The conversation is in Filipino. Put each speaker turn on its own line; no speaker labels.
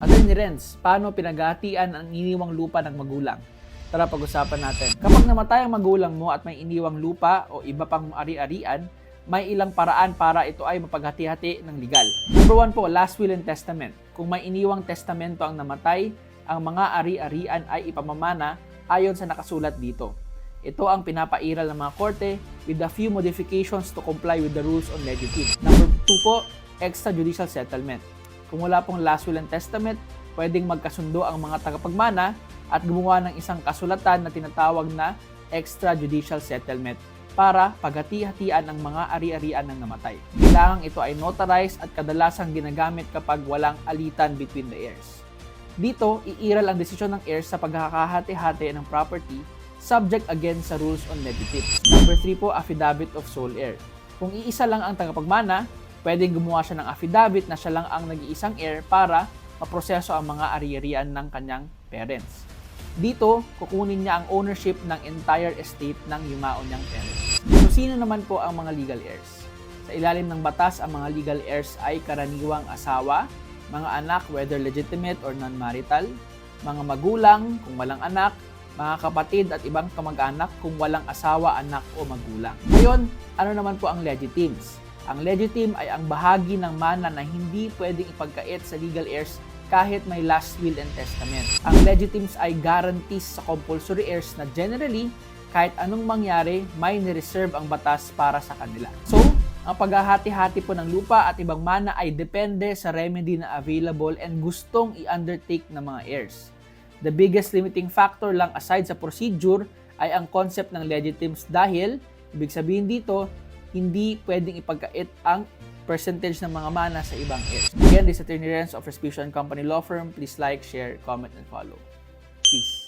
Attorney Renz, paano pinaghatian ang iniwang lupa ng magulang? Tara pag-usapan natin. Kapag namatay ang magulang mo at may iniwang lupa o iba pang ari-arian, may ilang paraan para ito ay mapaghati-hati ng legal. Number one po, last will and testament. Kung may iniwang testamento ang namatay, ang mga ari-arian ay ipamamana ayon sa nakasulat dito. Ito ang pinapairal ng mga korte with a few modifications to comply with the rules on legitimate. Number two po, extrajudicial settlement. Kung wala pong last will and testament, pwedeng magkasundo ang mga tagapagmana at gumawa ng isang kasulatan na tinatawag na extrajudicial settlement para paghati-hatian ang mga ari-arian ng namatay. Kailangan ito ay notarized at kadalasang ginagamit kapag walang alitan between the heirs. Dito, iiral ang desisyon ng heirs sa pagkakahati-hati ng property subject again sa rules on legitimacy. Number 3 po, affidavit of sole heir. Kung iisa lang ang tagapagmana, pwedeng gumawa siya ng affidavit na siya lang ang nag-iisang heir para maproseso ang mga ari-arian ng kanyang parents. Dito, kukunin niya ang ownership ng entire estate ng yumaon niyang parents. So, sino naman po ang mga legal heirs? Sa ilalim ng batas, ang mga legal heirs ay karaniwang asawa, mga anak whether legitimate or non-marital, mga magulang kung walang anak, mga kapatid at ibang kamag-anak kung walang asawa, anak o magulang. Ngayon, ano naman po ang legitimes? Ang legitim ay ang bahagi ng mana na hindi pwedeng ipagkait sa legal heirs kahit may last will and testament. Ang legitimes ay guarantees sa compulsory heirs na generally, kahit anong mangyari, may nireserve ang batas para sa kanila. So, ang paghahati-hati po ng lupa at ibang mana ay depende sa remedy na available and gustong i-undertake ng mga heirs. The biggest limiting factor lang aside sa procedure ay ang concept ng legitimes dahil, ibig sabihin dito, hindi pwedeng ipagkait ang percentage ng mga mana sa ibang heirs. Again, this is Attorney Renz of Respicio Company Law Firm. Please like, share, comment, and follow. Peace.